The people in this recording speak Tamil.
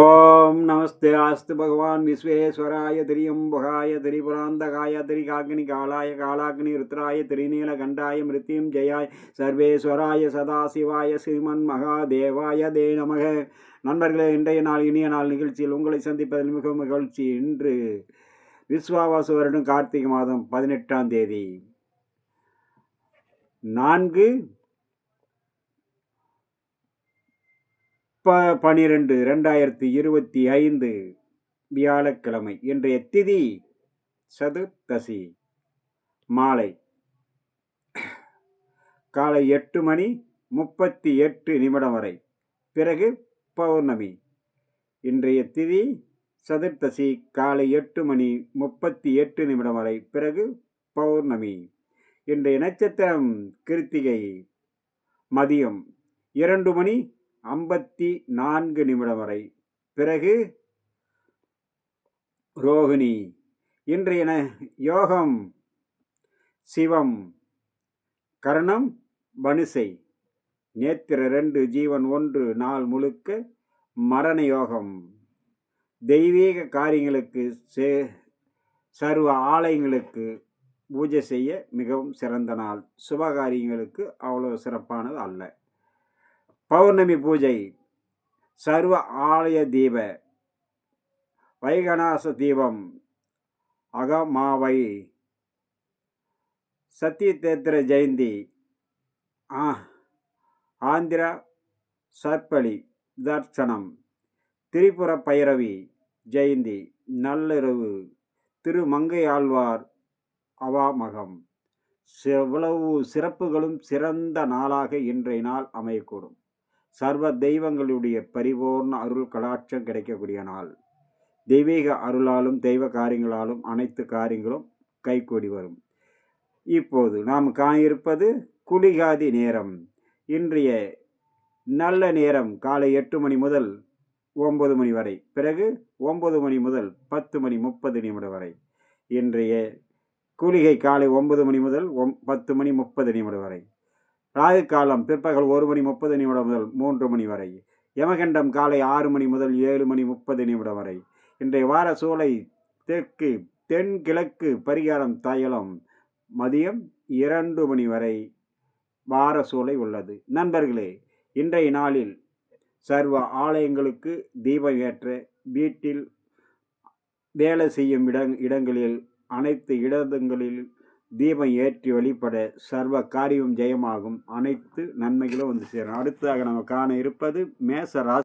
ஓம் நமஸ்தே ஆஸ்து பகவான் விஸ்வேஸ்வராய திரியம்புகாய திரிபுராந்தகாய திரிகாக்னி காலாய காலாக்னி ருத்ராய திரிநீல கண்டாய மிருத்யும் ஜெயாய். சர்வேஸ்வராய சதாசிவாய ஸ்ரீமன் மகாதேவாய தே நமக. நண்பர்களே இன்றைய நாள் இனிய நாள் நிகழ்ச்சியில் உங்களை சந்திப்பதில் மிக மகிழ்ச்சி இன்று விஸ்வாவாசு வருடம் கார்த்திகை மாதம் பதினெட்டாம் தேதி. நான்கு ப பனிரெண்டு ரெண்டாயிரத்தி இருபத்தி ஐந்து வியாழக்கிழமை இன்றைய திதி சதுர்தசி மாலை. காலை எட்டு மணி முப்பத்தி எட்டு நிமிடம் வரை. பிறகு பௌர்ணமி. இன்றைய திதி சதுர்தசி காலை எட்டு மணி முப்பத்தி எட்டு நிமிடம் வரை. பிறகு பௌர்ணமி. இன்றைய நட்சத்திரம் கிருத்திகை மதியம் இரண்டு மணி ஐம்பத்தி நான்கு நிமிடம் வரை. பிறகு ரோகிணி. இன்றைய யோகம் சிவம் கரணம் வனுசை. நேத்திர ரெண்டு ஜீவன் ஒன்று நாள் முழுக்க மரண யோகம். தெய்வீக காரியங்களுக்கு சே சர்வ ஆலயங்களுக்கு பூஜை செய்ய மிகவும் சிறந்த நாள். சுபகாரியங்களுக்கு அவ்வளோ சிறப்பானது அல்ல. பௌர்ணமி பூஜை சர்வ ஆலய தீப வைகணாச தீபம் அகமாவை சத்தியதேத்திர ஜெயந்தி ஆ ஆந்திர சர்ப்பளி தர்சனம் திரிபுர பைரவி ஜெயந்தி நள்ளிரவு திருமங்கை ஆழ்வார் அவாமகம். எவ்வளவு சிறப்புகளும் சிறந்த நாளாக இன்றைய நாள் அமையக்கூடும். சர்வ தெய்வங்களுடைய பரிபூர்ண அருள் கடாட்சம் கிடைக்கக்கூடிய நாள். தெய்வீக அருளாலும் தெய்வ காரியங்களாலும் அனைத்து காரியங்களும் கைகூடி வரும். இப்போது நாம் காணியிருப்பது குளிகாதி நேரம். இன்றைய நல்ல நேரம் காலை எட்டு மணி முதல் ஒன்பது மணி வரை. பிறகு ஒன்பது மணி முதல் பத்து மணி முப்பது நிமிடம் வரை. இன்றைய கூலிகை காலை ஒன்பது மணி முதல் ஒம் பத்து மணி முப்பது நிமிடம் வரை. ராகு காலம் பிற்பகல் ஒரு மணி முப்பது நிமிடம் முதல் மூன்று மணி வரை. யமகண்டம் காலை ஆறு மணி முதல் ஏழு மணி முப்பது நிமிடம் வரை. இன்றைய வார சூளை தெற்கு தென்கிழக்கு பரிகாரம் தயலம் மதியம் இரண்டு மணி வரை வார சூளை உள்ளது. நண்பர்களே இன்றைய நாளில் சர்வ ஆலயங்களுக்கு தீபம் ஏற்ற வீட்டில் வேலை செய்யும் இடங் இடங்களில் அனைத்து இடங்களில் தீபம் ஏற்றி வழிபட சர்வ காரியம் ஜெயமாகும். அனைத்து நன்மைகளும் வந்து சேரும். அடுத்ததாக நம்ம காண இருப்பது மேச ராசி